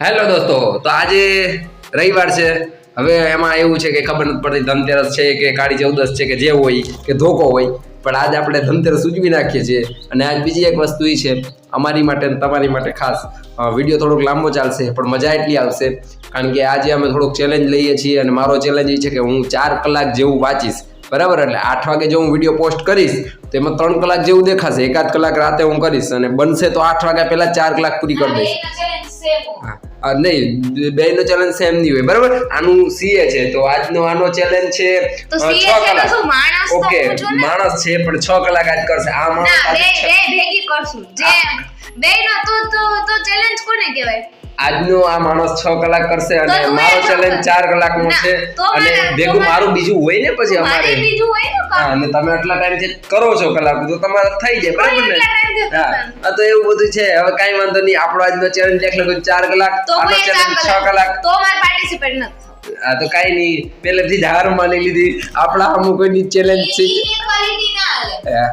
Hello દોસ્તો તો આજે રવિવાર છે. હવે એમાં એવું છે કે ખબર નથી પડતી ધનતેરસ છે કે કાળી ચૌદસ છે કે જે હોય કે ધોકો હોય. પણ આજ આપણે ધનતેરસ ઉજવી નાખીએ છીએ. અને આજ બીજી એક વસ્તુ એ છે અમારી માટે અને તમારી માટે ખાસ. વીડિયો થોડોક લાંબો ચાલશે પણ મજા એટલી આવશે. કારણ કે આજે અમે થોડોક ચેલેન્જ લઈએ છીએ અને મારો ચેલેન્જ એ છે કે હું ચાર કલાક જેવું વાંચીશ. બરાબર? એટલે આઠ વાગે જો હું વીડિયો પોસ્ટ કરીશ તો એમાં ત્રણ કલાક જેવું દેખાશે. એકાદ કલાક રાતે હું કરીશ અને બનશે તો આઠ વાગ્યા પહેલાં ચાર કલાક પૂરી કરી દઈશ. હા, નહીં બે નો ચેલેન્જ સેમ નહીં હોય બરાબર? આનું સીએ છે તો આજનો આનો ચેલેન્જ છે છ કલાક. ઓકે માણસ છે પણ છ કલાક આજ કરશે. આ માણસ બે ભેગી કરશું. જે બે નો તો તો ચેલેન્જ કોને કહેવાય? આજનો આ માણસ છ કલાક કરશે અને મારો ચેલેન્જ ચાર કલાકનો ના, છે અને ભેગું મારું બીજું હોય ને પછી અમારે. હા અને તમે આટલા ટાઈમ જે કરો છો કલાક તો તમારે થઈ જાય બરાબર ને? હા આ તો એવું બધું છે હવે કાંઈ વાંધો નહીં આપણો આજનો ચેલેન્જ દેખ લો ચાર કલાક આનો ચેલેન્જ છ કલાક તો મારે પાર્ટિસિપેટ નથી. આ તો કઈ નહીં. પહેલેથી જ હાર માની લીધી. આપણા અમુક કોઈની ચેલેન્જ છે.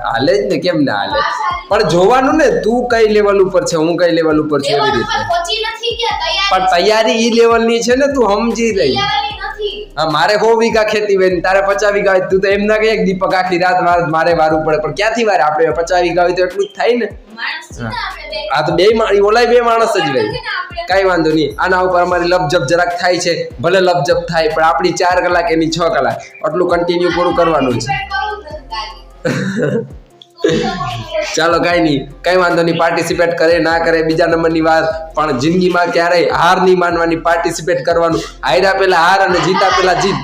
હાલે. જ ને કેમ ના હાલે? પણ જોવાનું ને તું કઈ લેવલ ઉપર છે હું કઈ લેવલ ઉપર છું એવી રીતે. પણ તૈયારી ઈ લેવલની છે ને તું સમજી રહી મારે સો વીઘા ખેતી હોય તારે પચાસ વીઘા હોય તું તો એમ ના કહે દીપક આખી રાત વાર- મારે વારવું પડે પણ ક્યાંથી વારે? આપણે પચાસ વીઘા હોય તો એટલું જ થાય ને. આ તો બે ઓલાય બે માણસ જ ભાઈ હોય કાંઈ વાંધો નહીં. આના ઉપર અમારી લપજપ જરાક થાય છે. ભલે લપજપ થાય પણ આપણી ચાર કલાક એની છ કલાક. આટલું કન્ટિન્યુ પૂરું કરવાનું છે. ચાલો કાંઈ નહીં કંઈ વાંધો નહીં પાર્ટિસિપેટ કરે ના કરે બીજા નંબરની વાત. પણ જિંદગીમાં ક્યારેય હાર નહીં માનવાની પાર્ટિસિપેટ કરવાનું. હાર્યા પેલા હાર અને જીતા. પેલા જીત.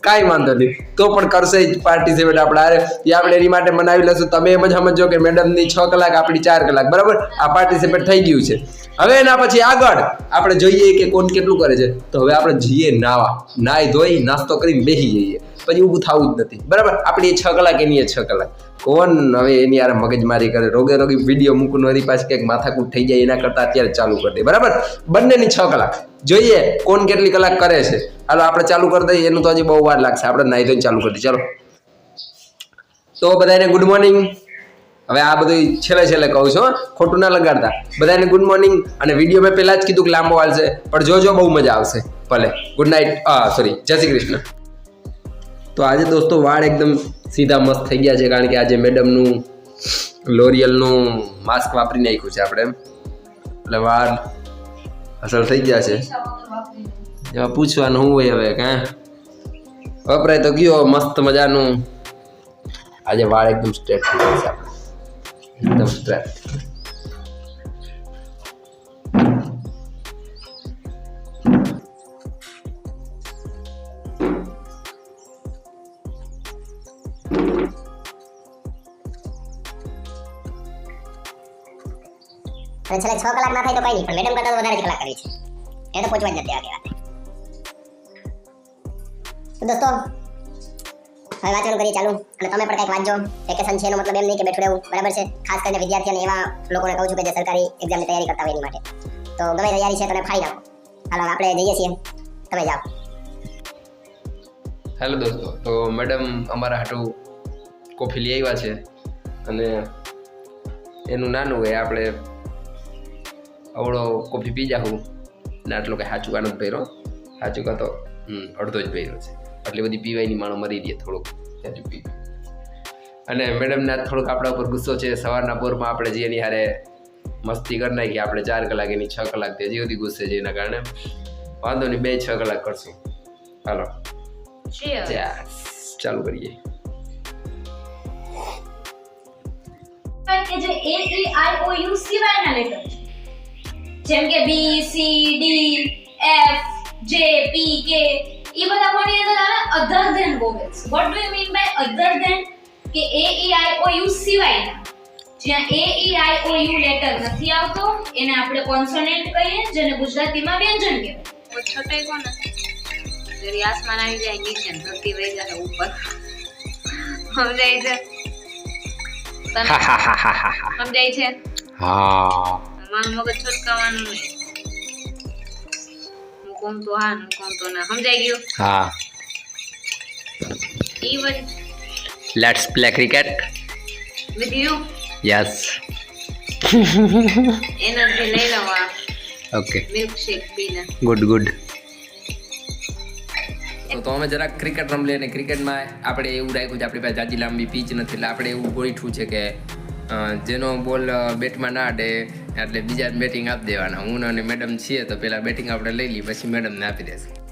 કાંઈ વાંધો નહીં. તો પણ કરશે જ પાર્ટિસિપેટ આપણે હારે. એ આપણે એની માટે મનાવી લેશું તમે એમ જ સમજો કે મેડમની છ કલાક આપણી ચાર કલાક. બરાબર? આ પાર્ટિસિપેટ થઈ ગયું છે. હવે એના પછી આગળ આપણે જોઈએ કે કોણ કેટલું કરે છે. તો હવે આપણે જઈએ નાવા. નાઈ ધોઈ નાસ્તો કરીને બેસી જઈએ. પછી ઊભું થવું જ નથી. બરાબર? આપણી એ છ કલાક, એની છ કલાક. કોણ હવે એની યાર મગજમારી કરે? રોગે રોગી વીડિયો મૂકું વળી પાછી કંઈક માથાકૂટ થઈ જાય, એના કરતાં અત્યારે ચાલુ કરી દે. બરાબર? બંનેની છ કલાક. જોઈએ કોણ કેટલી કલાક કરે છે. હાલો, આપણે ચાલુ કરી દઈએ. એનું તો હજી બહુ વાર લાગશે. આપણે નાઈ ધોઈને ચાલુ કરી દઈએ. ચાલો. તો બધાને ગુડ મોર્નિંગ હવે આ બધું છેલ્લે છેલ્લે કહું છું ખોટું ના લગાડતા. બધાને ગુડ મોર્નિંગ અને વીડિયો મેં પહેલાં જ કીધું કે લાંબો વાળશે પણ જોજો બહુ મજા આવશે. ભલે. ગુડ નાઇટ સોરી જય શ્રી કૃષ્ણ. તો આજે દોસ્તો વાળ એકદમ સીધા મસ્ત થઈ ગયા છે, કારણ કે આજે મેડમનું લોરિયલનું માસ્ક વાપરી નાખ્યું છે આપણે. એટલે વાળ અસર થઈ ગયા છે. એમાં પૂછવાનું શું હોય હવે, કાં? વપરાય તો ગયો, મસ્ત મજાનું. આજે વાળ એકદમ સ્ટ્રેટ થઈ ગયા છે એકદમ સ્ટ્રેટ અને છેલ્લે છ કલાક ના થાય તો કઈ નહીં, પણ મેડમ કરતા વધારે જ કલાક કરી છે. એ તો પહોંચવા જ નથી આગળ તો દોસ્તો, હવે વાંચવાનું કરીએ ચાલુ. અને તમે પણ કંઈક વાંચજો. વેકેશન છે એનો મતલબ એમ નહીં કે બેઠું રહેવું. બરાબર છે? ખાસ કરીને વિદ્યાર્થીઓને એવા લોકોને કહું છું કે જે સરકારી એક્ઝામની તૈયારી કરતા હોય એની માટે. તો ગમે તૈયારી છે તમે ફાઈ નાખો હાલો આપણે જઈએ છીએ. તમે જાઓ. હેલો દોસ્તો, તો મેડમ અમારા હાટું કોફી લઈ આવ્યા છે. અને એનું નાનું હોય આપણે અવળો કોફી પી જાઉં ને આટલો કંઈ સાચું આનંદ પહેરો સાચું કાં તો અડધો જ પહેર્યો છે. આટલી બધી પીવાયની માણો મરી દે થોડુંક સાચું પી અને મેડમને થોડુંક આપણા ઉપર ગુસ્સો છે. સવારના પોરમાં આપણે જે એની હારે મસ્તી કરી નાખી આપણે ચાર કલાક એની છ કલાક તે હજી સુધી ગુસ્સે છે એના કારણે. વાંધો નહીં બે છ કલાક કરશું. હાલો. ચાલુ કરીએ. કે જે એ ઈ આઈ ઓ યુ સિવાયના લેટર જેમ કે બી સી ડી એફ જે પી કે એ બધા કોની અંદર આવે? Other than vowels what do you mean by other than કે A E I O you સિવાયના. જ્યાં એ ઈ આઈ ઓ યુ લેટર નથી આવતો એને આપણે કોન્સોનન્ટ કહીએ જેને ગુજરાતીમાં વ્યંજન કહેવાય. છટે કોણ નથી. રિયાસમાં આવી જાય નીચે ધરતી વહી જાય ઉપર. સમજાય છે? સમજાય છે? હા. મારું મગજ છોટકાવાનું નહીં હું કોમ તો હા હું કોમ તો ના સમજાઈ ગયું હા even let's play cricket with you yes energy લઈ લવા ઓકે મિલ્ક શેક પીને ગુડ ગુડ તો અમે જરાક ક્રિકેટ રમલી અને ક્રિકેટમાં આપણે એવું રાખ્યું છે આપણી પાસે જાજી લાંબી પીચ નથી એટલે આપણે એવું ગોઠવું છે કે જેનો બોલ બેટમાં ના અડે એટલે બીજા બેટિંગ આપી દેવાના. હું અને મેડમ છીએ તો પેલા બેટિંગ આપણે લઈ લઈએ, પછી મેડમને આપી દેશું.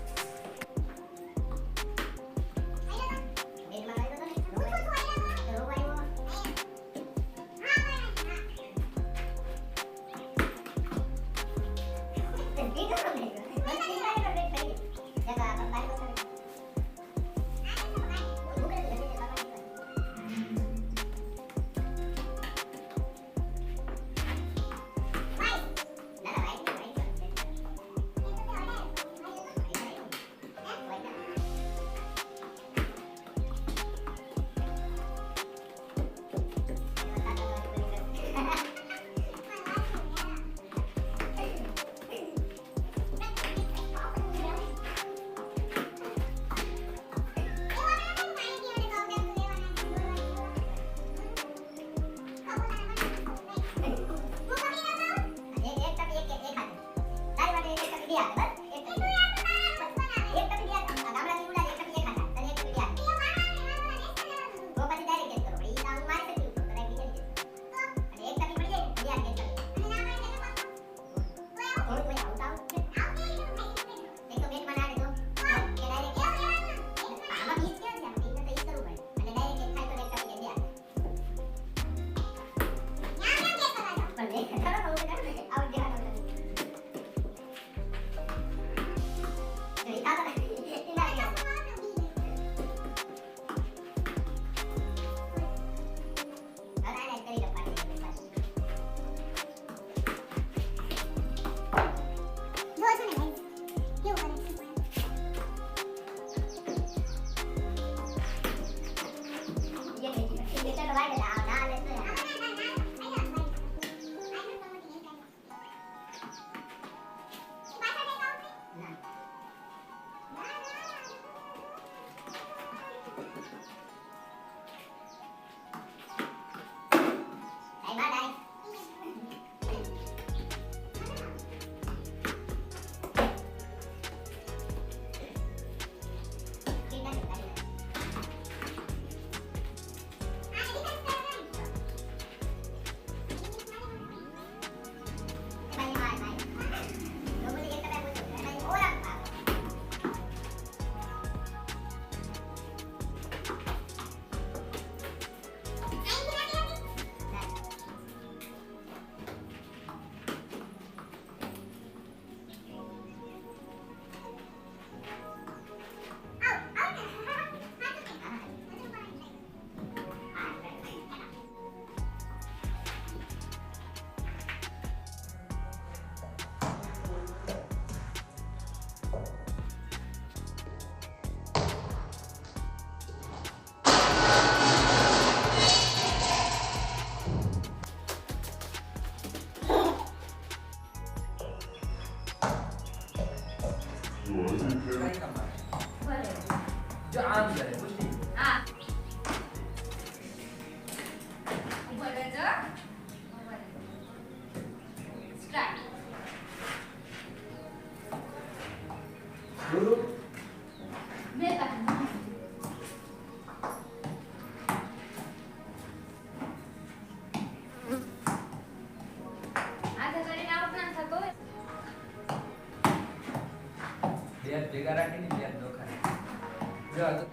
હા ઊભો રહેજો સ્ટાર્ટ મેં Yeah.